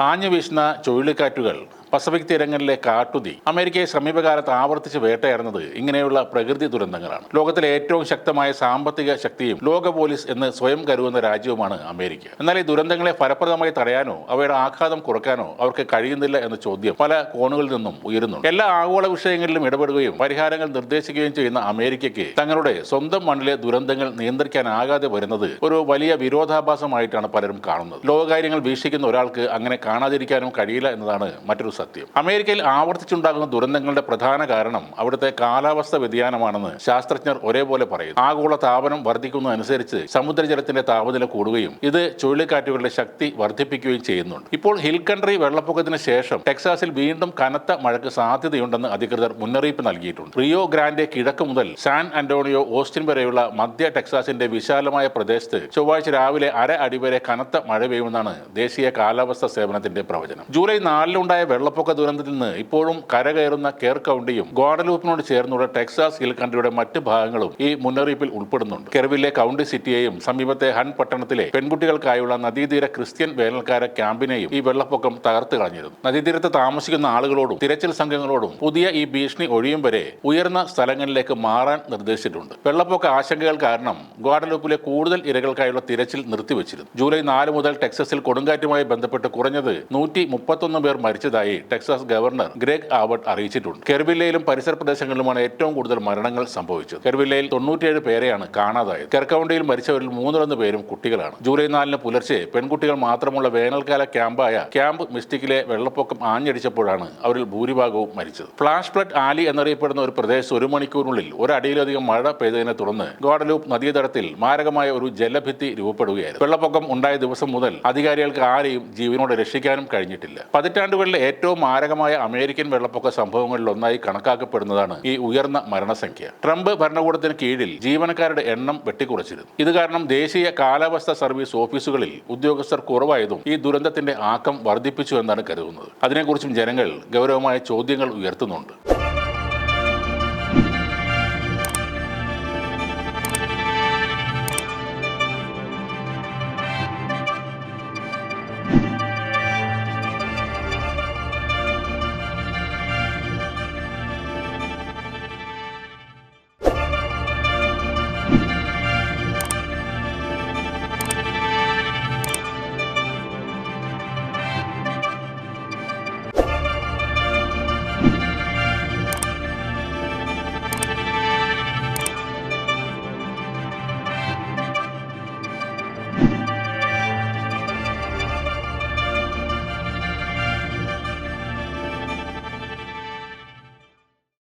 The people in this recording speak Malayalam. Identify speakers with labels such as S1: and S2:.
S1: ആഞ്ഞു വീശുന്ന ചുഴലിക്കാറ്റുകൾ പസഫിക് തീരങ്ങളിലെ കാട്ടുതീ അമേരിക്കയെ സമീപകാലത്ത് ആവർത്തിച്ച് വേട്ടയാടുന്നത് ഇങ്ങനെയുള്ള പ്രകൃതി ദുരന്തങ്ങളാണ്. ലോകത്തിലെ ഏറ്റവും ശക്തമായ സാമ്പത്തിക ശക്തിയും ലോക പോലീസ് എന്ന് സ്വയം കരുതുന്ന രാജ്യവുമാണ് അമേരിക്ക. എന്നാൽ ഈ ദുരന്തങ്ങളെ ഫലപ്രദമായി തടയാനോ അവയുടെ ആഘാതം കുറയ്ക്കാനോ അവർക്ക് കഴിയുന്നില്ല എന്ന ചോദ്യം പല കോണുകളിൽ നിന്നും ഉയരുന്നു എല്ലാ ആഗോള വിഷയങ്ങളിലും ഇടപെടുകയും പരിഹാരങ്ങൾ നിർദ്ദേശിക്കുകയും ചെയ്യുന്ന അമേരിക്കയ്ക്ക് തങ്ങളുടെ സ്വന്തം മണ്ണിലെ ദുരന്തങ്ങൾ നിയന്ത്രിക്കാനാകാതെ വരുന്നത് ഒരു വലിയ വിരോധാഭാസമായിട്ടാണ് പലരും കാണുന്നത്. ലോകകാര്യങ്ങൾ വീക്ഷിക്കുന്ന ഒരാൾക്ക് അങ്ങനെ കാണാതിരിക്കാനും കഴിയില്ല എന്നതാണ് മറ്റൊരു സത്യം. അമേരിക്കയിൽ ആവർത്തിച്ചുണ്ടാകുന്ന ദുരന്തങ്ങളുടെ പ്രധാന കാരണം അവിടുത്തെ കാലാവസ്ഥ വ്യതിയാനമാണെന്ന് ശാസ്ത്രജ്ഞർ ഒരേപോലെ പറയുന്നു. ആഗോള താപനം വർദ്ധിക്കുന്നതനുസരിച്ച് സമുദ്രജലത്തിന്റെ താപനില കൂടുകയും ഇത് ചുഴലിക്കാറ്റുകളുടെ ശക്തി വർദ്ധിപ്പിക്കുകയും ചെയ്യുന്നുണ്ട്. ഇപ്പോൾ ഹിൽ കൺട്രി വെള്ളപ്പൊക്കത്തിന് ശേഷം ടെക്സാസിൽ വീണ്ടും കനത്ത മഴയ്ക്ക് സാധ്യതയുണ്ടെന്ന് അധികൃതർ മുന്നറിയിപ്പ് നൽകിയിട്ടുണ്ട്. റിയോ ഗ്രാൻഡെ കിഴക്ക് മുതൽ സാൻ അന്റോണിയോ ഓസ്റ്റിൻ വരെയുള്ള മധ്യ ടെക്സാസിന്റെ വിശാലമായ പ്രദേശത്ത് ചൊവ്വാഴ്ച രാവിലെ അര അടി വരെ കനത്ത മഴ പെയ്യുമെന്നാണ് ദേശീയ കാലാവസ്ഥാ സേവനത്തിന്റെ പ്രവചനം. ജൂലൈ നാലിലുണ്ടായ വെള്ളപ്പൊക്ക ദുരന്തത്തിൽ നിന്ന് ഇപ്പോഴും കരകയറുന്ന കെയർ കൗണ്ടിയും ഗോഡലൂപ്പിനോട് ചേർന്നുള്ള ടെക്സാസ് ഹിൽ കൺട്രിയുടെ മറ്റ് ഭാഗങ്ങളും ഈ മുന്നറിയിപ്പിൽ ഉൾപ്പെടുന്നുണ്ട്. കെർവിലെ കൗണ്ടി സിറ്റിയെയും സമീപത്തെ ഹൺ പട്ടണത്തിലെ പെൺകുട്ടികൾക്കായുള്ള നദീതീര ക്രിസ്ത്യൻ വേനൽക്കാര ക്യാമ്പിനെയും ഈ വെള്ളപ്പൊക്കം തകർത്ത് കളഞ്ഞിരുന്നു. നദീതീരത്ത് താമസിക്കുന്ന ആളുകളോടും തിരച്ചിൽ സംഘങ്ങളോടും പുതിയ ഈ ഭീഷണി ഒഴിയും വരെ ഉയർന്ന സ്ഥലങ്ങളിലേക്ക് മാറാൻ നിർദ്ദേശിച്ചിട്ടുണ്ട്. വെള്ളപ്പൊക്ക ആശങ്കകൾ കാരണം ഗോഡലൂപ്പിലെ കൂടുതൽ ഇരകൾക്കായുള്ള തിരച്ചിൽ നിർത്തിവച്ചിരുന്നു. ജൂലൈ നാല് മുതൽ ടെക്സസിൽ കൊടുങ്കാറ്റുമായി ബന്ധപ്പെട്ട് കുറഞ്ഞത് നൂറ്റി മുപ്പത്തൊന്ന് പേർ മരിച്ചതായി ടെക്സാസ് ഗവർണർ ഗ്രേഗ് ആവർട്ട് അറിയിച്ചിട്ടുണ്ട്. കെർവില്ലയിലും പരിസര പ്രദേശങ്ങളിലുമാണ് ഏറ്റവും കൂടുതൽ മരണങ്ങൾ സംഭവിച്ചത്. കെർവില്ലയിൽ തൊണ്ണൂറ്റിയേഴ് പേരെയാണ് കാണാതായത്. കെർക്കൗണ്ടിയിൽ മരിച്ചവരിൽ മൂന്നിലൊന്ന് പേരും കുട്ടികളാണ്. ജൂലൈ നാലിന് പുലർച്ചെ പെൺകുട്ടികൾ മാത്രമുള്ള വേനൽക്കാല ക്യാമ്പായ ക്യാമ്പ് മിസ്റ്റിക്കിലെ വെള്ളപ്പൊക്കം ആഞ്ഞടിച്ചപ്പോഴാണ് അവരിൽ ഭൂരിഭാഗവും മരിച്ചത്. ഫ്ലാഷ് ഫ്ലഡ് ആലി എന്നറിയപ്പെടുന്ന ഒരു പ്രദേശത്ത് ഒരു മണിക്കൂറിനുള്ളിൽ ഒരടിയിലധികം മഴ പെയ്തതിനെ തുടർന്ന് ഗോഡലൂപ്പ് നദീതടത്തിൽ മാരകമായ ഒരു ജലഭിത്തി രൂപപ്പെടുകയായിരുന്നു. വെള്ളപ്പൊക്കം ഉണ്ടായ ദിവസം മുതൽ അധികാരികൾക്ക് ആരെയും ജീവനോടെ രക്ഷിക്കാനും കഴിഞ്ഞിട്ടില്ല. പതിറ്റാണ്ടുകളിലെ ഏറ്റവും മാരകമായ അമേരിക്കൻ വെള്ളപ്പൊക്ക സംഭവങ്ങളിൽ ഒന്നായി കണക്കാക്കപ്പെടുന്നതാണ് ഈ ഉയർന്ന മരണസംഖ്യ. ട്രംപ് ഭരണകൂടത്തിന് കീഴിൽ ജീവനക്കാരുടെ എണ്ണം വെട്ടിക്കുറച്ചിരുന്നു. ഇത് കാരണം ദേശീയ കാലാവസ്ഥ സർവീസ് ഓഫീസുകളിൽ ഉദ്യോഗസ്ഥർ കുറവായതും ഈ ദുരന്തത്തിന്റെ ആക്കം വർദ്ധിപ്പിച്ചു എന്നാണ് കരുതുന്നത്. അതിനെക്കുറിച്ചും ജനങ്ങൾ ഗൗരവമായ ചോദ്യങ്ങൾ ഉയർത്തുന്നുണ്ട്.